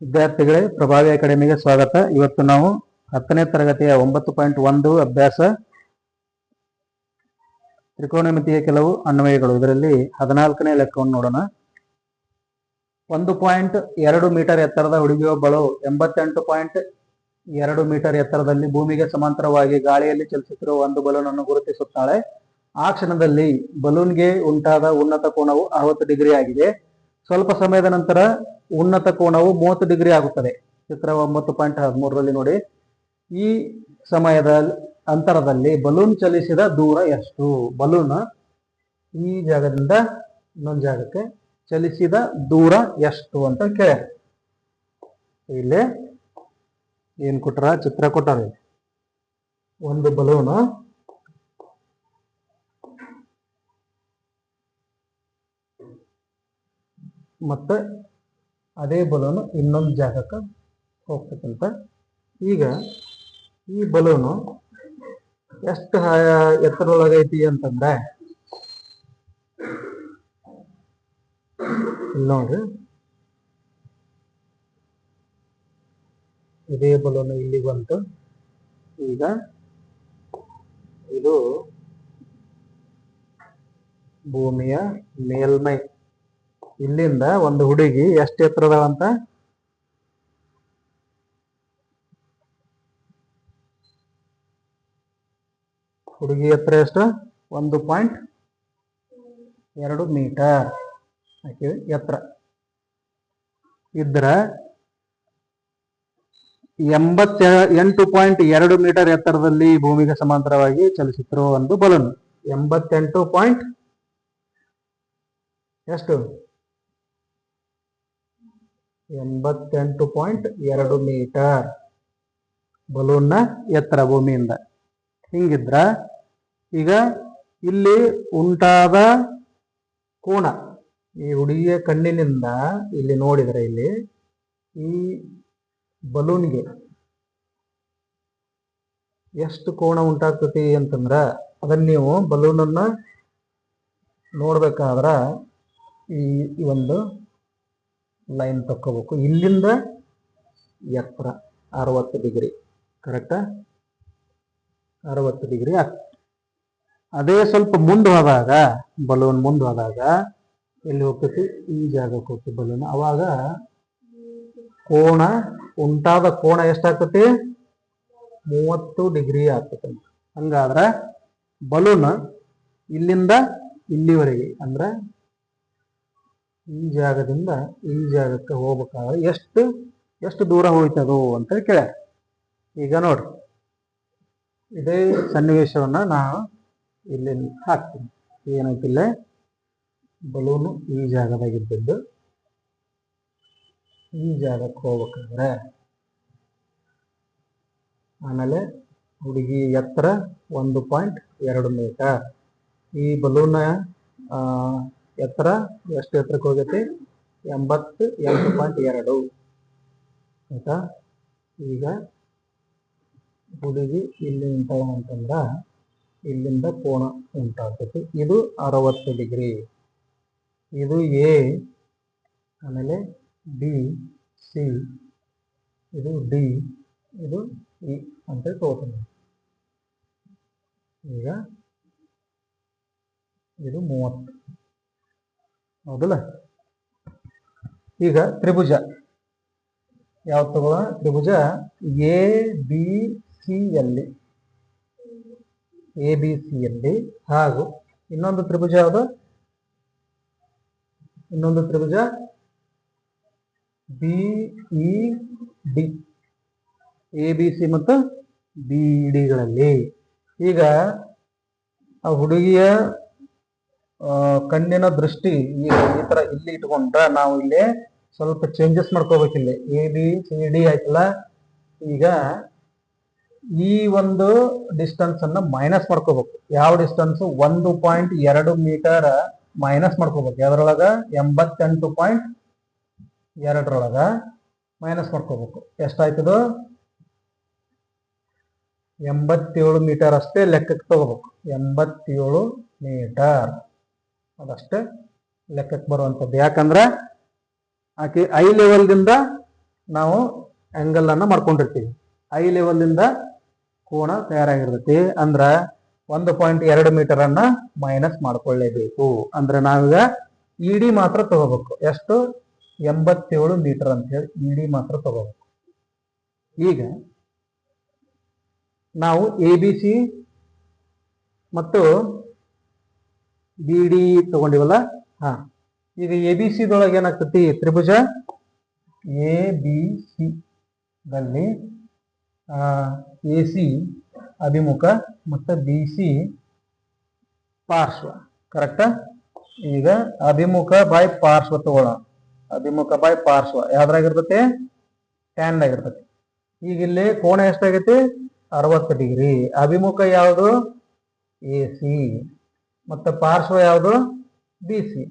ವಿದ್ಯಾರ್ಥಿಗಳೇ, ಪ್ರಭಾವಿ ಅಕಾಡೆಮಿಗೆ ಸ್ವಾಗತ. ಇವತ್ತು ನಾವು ಹತ್ತನೇ ತರಗತಿಯ ಒಂಬತ್ತು ಪಾಯಿಂಟ್ ಒಂದು ಅಭ್ಯಾಸ, ತ್ರಿಕೋನಮಿತಿಯ ಕೆಲವು ಅನ್ವಯಗಳು. ಇದರಲ್ಲಿ ಹದಿನಾಲ್ಕನೇ ಲೆಕ್ಕವನ್ನು ನೋಡೋಣ. ಒಂದು ಪಾಯಿಂಟ್ ಎರಡು ಮೀಟರ್ ಎತ್ತರದ ಹುಡುಗಿಯೊಬ್ಬಳು ಎಂಬತ್ತೆಂಟು ಪಾಯಿಂಟ್ ಎರಡು ಮೀಟರ್ ಎತ್ತರದಲ್ಲಿ ಭೂಮಿಗೆ ಸಮಾಂತರವಾಗಿ ಗಾಳಿಯಲ್ಲಿ ಚಲಿಸುತ್ತಿರುವ ಒಂದು ಬಲೂನ್ ಅನ್ನು ಗುರುತಿಸುತ್ತಾಳೆ. ಆ ಕ್ಷಣದಲ್ಲಿ ಬಲೂನ್ಗೆ ಉಂಟಾದ ಉನ್ನತ ಕೋನವು ಅರವತ್ತು ಡಿಗ್ರಿ ಆಗಿದೆ. ಸ್ವಲ್ಪ ಸಮಯದ ನಂತರ ಉನ್ನತ ಕೋಣವು ಮೂವತ್ತು ಡಿಗ್ರಿ ಆಗುತ್ತದೆ. ಚಿತ್ರ ಒಂಬತ್ತು ಪಾಯಿಂಟ್ ಹದಿಮೂರರಲ್ಲಿ ನೋಡಿ. ಈ ಸಮಯದ ಅಂತರದಲ್ಲಿ ಬಲೂನ್ ಚಲಿಸಿದ ದೂರ ಎಷ್ಟು? ಬಲೂನ್ ಈ ಜಾಗದಿಂದ ಇನ್ನೊಂದು ಜಾಗಕ್ಕೆ ಚಲಿಸಿದ ದೂರ ಎಷ್ಟು ಅಂತ ಕೇಳ. ಇಲ್ಲಿ ಏನ್ ಕೊಟ್ರ? ಚಿತ್ರ ಕೊಟ್ಟಾರ. ಒಂದು ಬಲೂನ್ ಮತ್ತೆ ಅದೇ ಬಲೂನು ಇನ್ನೊಂದು ಜಾಗಕ್ಕೆ ಹೋಗ್ತಕ್ಕಂಥ ಈಗ ಈ ಬಲೂನು ಎಷ್ಟು ಎತ್ತರದೊಳಗೈತಿ ಅಂತಂದ್ರೆ ನೋಡ್ರಿ. ಇದೇ ಬಲೂನು ಇಲ್ಲಿ ಬಂತು. ಈಗ ಇದು ಭೂಮಿಯ ಮೇಲ್ಮೈ. ಇಲ್ಲಿಂದ ಒಂದು ಹುಡುಗಿ ಎಷ್ಟು ಎತ್ತರದವಂತ ಹುಡುಗಿ ಎತ್ತರ ಎಷ್ಟು? ಒಂದು ಪಾಯಿಂಟ್ ಎರಡು ಮೀಟರ್. ಎತ್ತರ. ಇದ್ರ ಎಂಬತ್ತ ಎಂಟು ಪಾಯಿಂಟ್ ಎರಡು ಮೀಟರ್ ಎತ್ತರದಲ್ಲಿ ಭೂಮಿಗೆ ಸಮಾಂತರವಾಗಿ ಚಲಿಸುತ್ತಿರುವ ಒಂದು ಬಲೂನ್. ಎಂಬತ್ತೆಂಟು ಪಾಯಿಂಟ್ ಎಷ್ಟು? ಎಂಬತ್ತೆಂಟು ಪಾಯಿಂಟ್ ಎರಡು ಮೀಟರ್ ಬಲೂನ್ನ ಎತ್ತರ ಭೂಮಿಯಿಂದ. ಹಿಂಗಿದ್ರ ಈಗ ಇಲ್ಲಿ ಉಂಟಾದ ಕೋಣ, ಈ ಹುಡುಗಿಯ ಕಣ್ಣಿನಿಂದ ಇಲ್ಲಿ ನೋಡಿದ್ರೆ ಇಲ್ಲಿ ಈ ಬಲೂನ್ಗೆ ಎಷ್ಟು ಕೋಣ ಉಂಟಾಗ್ತತಿ ಅಂತಂದ್ರ ಅದನ್ನ ನೀವು ಬಲೂನನ್ನ ನೋಡ್ಬೇಕಾದ್ರ ಈ ಈ ಒಂದು ಲೈನ್ ತಕ್ಕೋಬೇಕು. ಇಲ್ಲಿಂದ ಎತ್ತರ ಅರವತ್ತು ಡಿಗ್ರಿ ಕರೆಕ್ಟಾ ಅರವತ್ತು ಡಿಗ್ರಿ ಅದೇ ಸ್ವಲ್ಪ ಮುಂದೆ ಹೋದಾಗ ಬಲೂನ್ ಮುಂದೆ ಹೋದಾಗ ಎಲ್ಲಿ ಹೋಗ್ತೈತಿ? ಈ ಜಾಗಕ್ಕೆ ಹೋಗ್ತೈತಿ ಬಲೂನ್ ಅವಾಗ ಕೋಣ, ಉಂಟಾದ ಕೋಣ ಎಷ್ಟಾಗ್ತತಿ? ಮೂವತ್ತು ಡಿಗ್ರಿ ಆಗ್ತತಿ. ಹಂಗಾದ್ರ ಬಲೂನ್ ಇಲ್ಲಿಂದ ಇಲ್ಲಿವರೆಗೆ, ಅಂದ್ರ ಈ ಜಾಗದಿಂದ ಈ ಜಾಗಕ್ಕೆ ಹೋಗ್ಬೇಕಾದ್ರೆ ಎಷ್ಟು ಎಷ್ಟು ದೂರ ಹೋಯ್ತದು ಅಂತ ಕೇಳ. ಈಗ ನೋಡ್ರಿ ಇದೇ ಸನ್ನಿವೇಶವನ್ನ ನಾನು ಇಲ್ಲಿ ಹಾಕ್ತೀನಿ. ಏನೈತಿಲ್ಲ ಬಲೂನು ಈ ಜಾಗದಾಗಿದ್ದದ್ದು. ಈ ಜಾಗಕ್ಕೆ ಹೋಗ್ಬೇಕಾದ್ರೆ ಆಮೇಲೆ ಹುಡುಗಿ ಎತ್ತರ ಒಂದು ಪಾಯಿಂಟ್ ಎರಡು ಮೀಟರ್. ಈ ಬಲೂನ ಎತ್ತರ, ಎಷ್ಟು ಎತ್ತರಕ್ಕೆ ಹೋಗೈತಿ ಎಂಬತ್ತು, ಎಂಟು ಪಾಯಿಂಟ್ ಎರಡು. ಆಯ್ತಾ? ಈಗ ಹುಡುಗಿ ಇಲ್ಲಿ ನಿಂತಾಳ ಅಂತಂದ್ರೆ ಇಲ್ಲಿಂದ ಕೋಣ ಉಂಟಾಗ್ತೈತಿ ಇದು ಅರವತ್ತು ಡಿಗ್ರಿ. ಇದು ಎ, ಆಮೇಲೆ ಬಿ, ಸಿ, ಇದು ಡಿ, ಇದು ಇ ಅಂತ ತಗೋತೀನಿ ಈಗ ಇದು ಮೂವತ್ತು. ಹೌದಲ್ಲ? ಈಗ ತ್ರಿಭುಜ. ಯಾವ ತಗೋಣ ತ್ರಿಭುಜ ಎ ಬಿ ಸಿ ಯಲ್ಲಿ. ಎ ಬಿ ಸಿ ಯಲ್ಲಿ. ಹಾಗೂ ಇನ್ನೊಂದು ತ್ರಿಭುಜ ಯಾವುದು? ಇನ್ನೊಂದು ತ್ರಿಭುಜ B E D A B C ಮತ್ತು ಬಿ ಡಿಗಳಲ್ಲಿ ಈಗ ಆ ಹುಡುಗಿಯ ಕಣ್ಣಿನ ದೃಷ್ಟಿ ಈ ತರ ಇಲ್ಲಿ ಇಟ್ಕೊಂಡ್ರೆ ನಾವು ಇಲ್ಲಿ ಸ್ವಲ್ಪ ಚೇಂಜಸ್ ಮಾಡ್ಕೋಬೇಕಿಲ್ಲಿ ಎ ಬಿ ಸಿ ಡಿ ಆಯ್ತಲ್ಲ? ಈಗ ಈ ಒಂದು ಡಿಸ್ಟೆನ್ಸ್ ಅನ್ನ ಮೈನಸ್ ಮಾಡ್ಕೋಬೇಕು. ಯಾವ ಡಿಸ್ಟೆನ್ಸ್ ಒಂದು ಪಾಯಿಂಟ್ ಎರಡು ಮೀಟರ್ ಮೈನಸ್ ಮಾಡ್ಕೋಬೇಕು. ಅದರೊಳಗ ಎಂಬತ್ತೆಂಟು ಪಾಯಿಂಟ್ ಎರಡರೊಳಗ ಮೈನಸ್ ಮಾಡ್ಕೋಬೇಕು. ಎಷ್ಟಾಯ್ತದು? ಎಂಬತ್ತೇಳು ಮೀಟರ್ ಅಷ್ಟೇ ಲೆಕ್ಕಕ್ಕೆ ತಗೋಬೇಕು. ಎಂಬತ್ತೇಳು ಮೀಟರ್ ಅದಷ್ಟೇ ಲೆಕ್ಕಕ್ಕೆ ಬರುವಂಥದ್ದು. ಯಾಕಂದ್ರೆ ಆಕೆ ಐ ಲೆವೆಲ್ದಿಂದ ನಾವು ಆಂಗಲ್ ಅನ್ನ ಮಾಡ್ಕೊಂಡಿರ್ತೀವಿ. ಐ ಲೆವೆಲ್ ಇಂದ ಕೋಣ ತಯಾರಾಗಿರ್ತೈತಿ. ಅಂದ್ರೆ ಒಂದು ಪಾಯಿಂಟ್ ಎರಡು ಮೀಟರ್ ಅನ್ನ ಮೈನಸ್ ಮಾಡ್ಕೊಳ್ಳೇಬೇಕು. ಅಂದ್ರೆ ನಾವೀಗ ಇಡಿ ಮಾತ್ರ ತಗೋಬೇಕು. ಎಷ್ಟು? ಎಂಬತ್ತೇಳು ಮೀಟರ್ ಅಂತ ಹೇಳಿ ಇಡಿ ಮಾತ್ರ ತಗೋಬೇಕು. ಈಗ ನಾವು ಎ ಬಿ ಸಿ ಮತ್ತು ಬಿ ಡಿ ತಗೊಂಡಿವಲ್ಲ? ಹಾ. ಈಗ ಎ ಬಿ ಸಿ ದೊಳಗೆ ಏನಾಗ್ತತಿ? ತ್ರಿಭುಜ ಎ ಬಿ ಸಿ ದಲ್ಲಿ ಎ ಸಿ ಅಭಿಮುಖ, ಮತ್ತು ಬಿ ಸಿ ಪಾರ್ಶ್ವ. ಕರೆಕ್ಟ ಈಗ ಅಭಿಮುಖ ಬಾಯ್ ಪಾರ್ಶ್ವ ತಗೊಳ್ಳೋಣ ಅಭಿಮುಖ ಬಾಯ್ ಪಾರ್ಶ್ವ. ಯಾವ್ದ್ರಾಗಿರ್ತತೆ? ಟ್ಯಾನ್ ಆಗಿರ್ತತಿ ಈಗ ಇಲ್ಲಿ ಕೋಣ ಎಷ್ಟಾಗೈತಿ? ಅರವತ್ತು ಡಿಗ್ರಿ. ಅಭಿಮುಖ ಯಾವುದು? ಎ ಸಿ ಮತ್ತು ಪಾರ್ಶ್ವ ಯಾವುದು? ಬಿ ಸಿ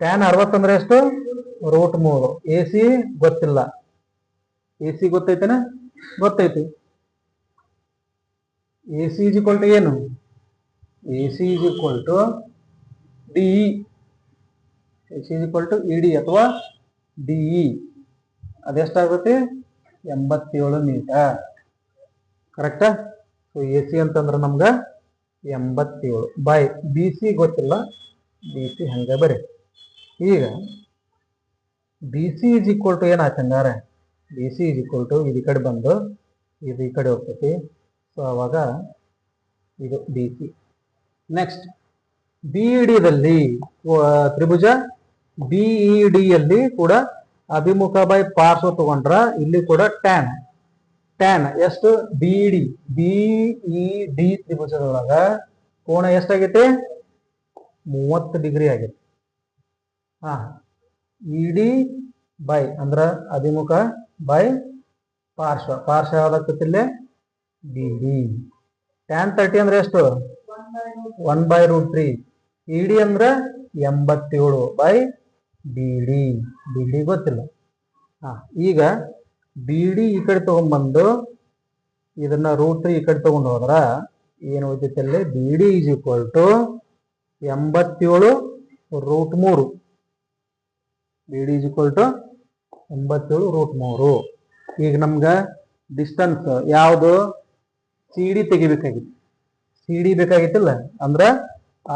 ಟ್ಯಾನ್ ಅರವತ್ತಂದ್ರೆ ಎಷ್ಟು? ರೂಟ್ ಮೂರು. ಎ ಸಿ ಗೊತ್ತಿಲ್ಲ. ಎ ಸಿ ಗೊತ್ತೈತೇನ? ಗೊತ್ತೈತಿ. A C is equal to ಏನು? A C is equal to D A C is equal to E D ಅಥವಾ ಡಿ ಇ ಅದೆಷ್ಟಾಗುತ್ತೆ ಎಂಬತ್ತೇಳು ಮೀಟರ್ ಕರೆಕ್ಟಾ ಸೊ ಎ ಸಿ ಅಂತಂದ್ರೆ ನಮ್ಗೆ ಎಂಬತ್ತೇಳು ಬೈ ಬಿ ಸಿ ಗೊತ್ತಿಲ್ಲ? ಬಿ ಸಿ ಹಂಗೆ ಬರೀ. ಈಗ B C is equal to ಏನಾಯ್ತು ಹಂಗಾರೆ? B C is equal to ಇದು ಈ ಕಡೆ ಬಂದು, ಇದು ಈ ಕಡೆ ಹೋಗ್ತೈತಿ. ಸೊ ಅವಾಗ ಇದು ಬಿ ಸಿ ನೆಕ್ಸ್ಟ್ ಬಿ ಡಿದಲ್ಲಿ ತ್ರಿಭುಜ ಬಿ ಇ ಡಿಯಲ್ಲಿ ಕೂಡ ಅಭಿಮುಖ ಬೈ ಪಾರ್ಶ್ವ ತಗೊಂಡ್ರ ಇಲ್ಲಿ ಕೂಡ ಟ್ಯಾನ್ ಟ್ಯಾನ್ ಎಷ್ಟು? B D B E D ತ್ರಿಭುಜದೊಳಗ ಕೋಣ ಎಷ್ಟಾಗೈತಿ? ಮೂವತ್ತು ಡಿಗ್ರಿ ಆಗೈತಿ. ಹಾ. ಇಡಿ ಬೈ ಅಂದ್ರ ಅಭಿಮುಖ ಬೈ ಪಾರ್ಶ್ವ. ಪಾರ್ಶ್ವ ಡಿ ಡಿ ಟ್ಯಾನ್ ತರ್ಟಿ ಅಂದ್ರೆ ಎಷ್ಟು? One by root three E D ಅಂದ್ರೆ ಎಂಬತ್ತೇಳು by D D D D ಗೊತ್ತಿಲ್ಲ. ಹಾ. ಈಗ ಬಿ ಡಿ ಈ ಕಡೆ ತಗೊಂಡ್ಬಂದು ಇದನ್ನ ರೂಟ್ ಈ ಕಡೆ ತಗೊಂಡು ಹೋದ್ರ ಏನು ಉಳಿತೈತೆ ಅಲ್ಲಿ? B D is equal to ಎಂಬತ್ತೇಳು ರೂಟ್ ಮೂರು. B D is equal to ಎಂಬತ್ತೇಳು ರೂಟ್ ಮೂರು. ಈಗ ನಮ್ಗೆ ಡಿಸ್ಟನ್ಸ್ ಯಾವುದು? ಸಿ ಡಿ ತೆಗಿಬೇಕಾಗಿತ್ತು. ಸಿ ಡಿ ಬೇಕಾಗಿತ್ತಿಲ್ಲ? ಅಂದ್ರೆ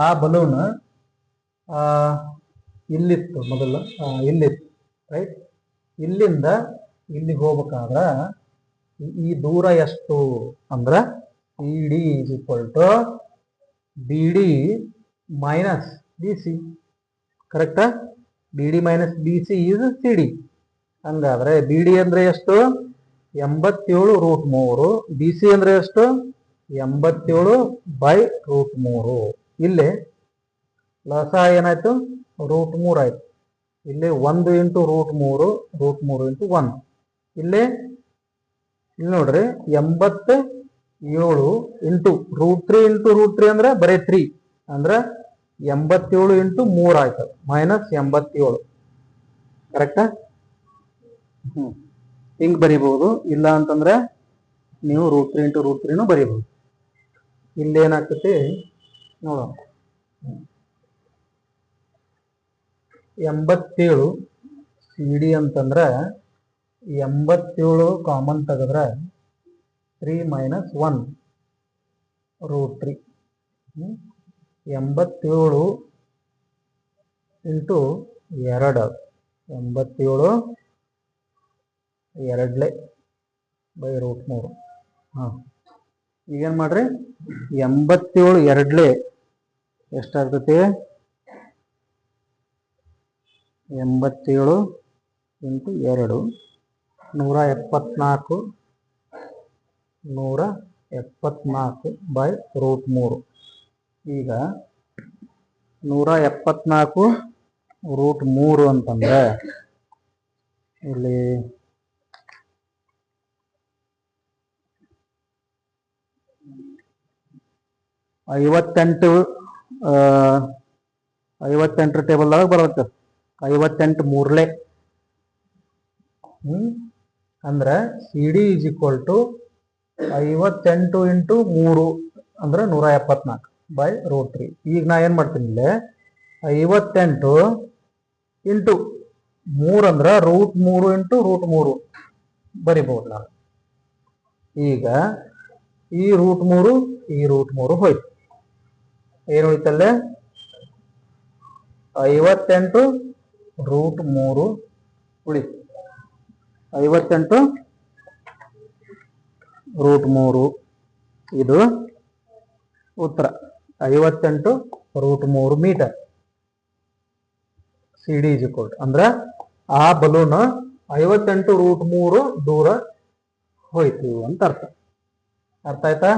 ಆ ಬಲೂನ್ ಇಲ್ಲಿತ್ತು ಮೊದಲು ಇಲ್ಲಿತ್ತು ರೈಟ್ ಇಲ್ಲಿಂದ ಇಲ್ಲಿಗೆ ಹೋಗ್ಬೇಕಾದ್ರ ಈ- ದೂರ ಎಷ್ಟು ಅಂದ್ರ E D is equal to B D minus B C ಕರೆಕ್ಟಾ B D minus B C is C D ಹಂಗಾದ್ರೆ ಬಿ ಡಿ ಅಂದ್ರೆ ಎಷ್ಟು? ಎಂಬತ್ತೇಳು ರೂಟ್ ಮೂರು. ಬಿ ಸಿ ಅಂದ್ರೆ ಎಷ್ಟು? ಎಂಬತ್ತೇಳು ಬೈ ರೂಟ್ ಮೂರು. ಇಲ್ಲಿ ಲಸ ಏನಾಯ್ತು? ರೂಟ್ ಮೂರು ಆಯ್ತು. ಇಲ್ಲಿ ಒಂದು ಇಂಟು ರೂಟ್ ಮೂರು ರೂಟ್ ಮೂರು ಇಂಟು ಒನ್ ಇಲ್ಲಿ ಇಲ್ಲಿ ನೋಡ್ರಿ ಎಂಬತ್ತ ಏಳು into root three into root three ಅಂದ್ರೆ ಬರೀ ತ್ರೀ ಅಂದ್ರೆ ಎಂಬತ್ತೇಳು ಇಂಟು ಮೂರು ಆಯ್ತು ಮೈನಸ್ ಎಂಬತ್ತೇಳು. ಕರೆಕ್ಟಾ ಹ್ಞೂ ಹಿಂಗ್ ಬರಿಬಹುದು ಇಲ್ಲ ಅಂತಂದ್ರೆ ನೀವು ರೂಟ್ ತ್ರೀ ಇಂಟು ರೂಟ್ ತ್ರೀನು ಬರಿಬಹುದು. ಇಲ್ಲಿ ಏನಾಗ್ತೈತಿ ನೋಡೋಣ ಎಂಬತ್ತೇಳು ಸಿ ಡಿ ಅಂತಂದ್ರೆ ಎಂಬತ್ತೇಳು ಕಾಮನ್ ತೆಗೆದ್ರೆ three minus one root three ಎಂಬತ್ತೇಳು ಇಂಟು ಎರಡು. ಎಂಬತ್ತೇಳು ಎರಡ್ಲೆ ಬೈ ರೂಟ್ ಮೂರು. ಹಾಂ. ಈಗೇನು ಮಾಡ್ರಿ? ಎಂಬತ್ತೇಳು ಎರಡ್ಲೆ ಎಷ್ಟಾಗ್ತೈತಿ? ಎಂಬತ್ತೇಳು ಇಂಟು ಎರಡು. ನೂರ ಎಪ್ಪತ್ನಾಲ್ಕು ನೂರ ಎಪ್ಪತ್ನಾಲ್ಕು ಬೈ ರೂಟ್ ಮೂರು. ಈಗ ನೂರ ಎಪ್ಪತ್ನಾಲ್ಕು ರೂಟ್ ಮೂರು ಅಂತಂದ್ರೆ ಇಲ್ಲಿ ಐವತ್ತೆಂಟು ಐವತ್ತೆಂಟು ಟೇಬಲ್ದಾಗ ಬರುತ್ತೆ. ಐವತ್ತೆಂಟು ಮೂರ್ಲೆ. ಹ್ಮ್? ಅಂದ್ರೆ C D is equal to ಐವತ್ತೆಂಟು ಇಂಟು ಮೂರು ಅಂದ್ರೆ ನೂರ ಎಪ್ಪತ್ನಾಲ್ಕು ಬೈ ರೂಟ್ ತ್ರೀ ಈಗ ನಾ ಏನು ಮಾಡ್ತೀನಿ ಇಲ್ಲಿ? ಐವತ್ತೆಂಟು ಇಂಟು ಮೂರ್ ಅಂದ್ರ ರೂಟ್ ಮೂರು ಇಂಟು ರೂಟ್ ಮೂರು ಬರಿಬಹುದು ನಾನು ಈಗ ಈ ರೂಟ್ ಮೂರು, ಈ ರೂಟ್ ಮೂರು ಹೋಯ್ತು. ಏನು ಹೋಯ್ತಲ್ಲೇ ಐವತ್ತೆಂಟು ರೂಟ್ ಮೂರು ಉಳಿತು. ಐವತ್ತೆಂಟು ರೂಟ್ ಮೂರು. ಇದು ಉತ್ತರ. ಐವತ್ತೆಂಟು ರೂಟ್ ಮೂರು ಮೀಟರ್. ಸಿ ಡಿ ಕೋಟ್ ಅಂದ್ರೆ ಆ ಬಲೂನ್ ಐವತ್ತೆಂಟು ರೂಟ್ ಮೂರು ದೂರ ಹೋಯ್ತು ಅಂತ ಅರ್ಥ. ಅರ್ಥ ಆಯ್ತಾ?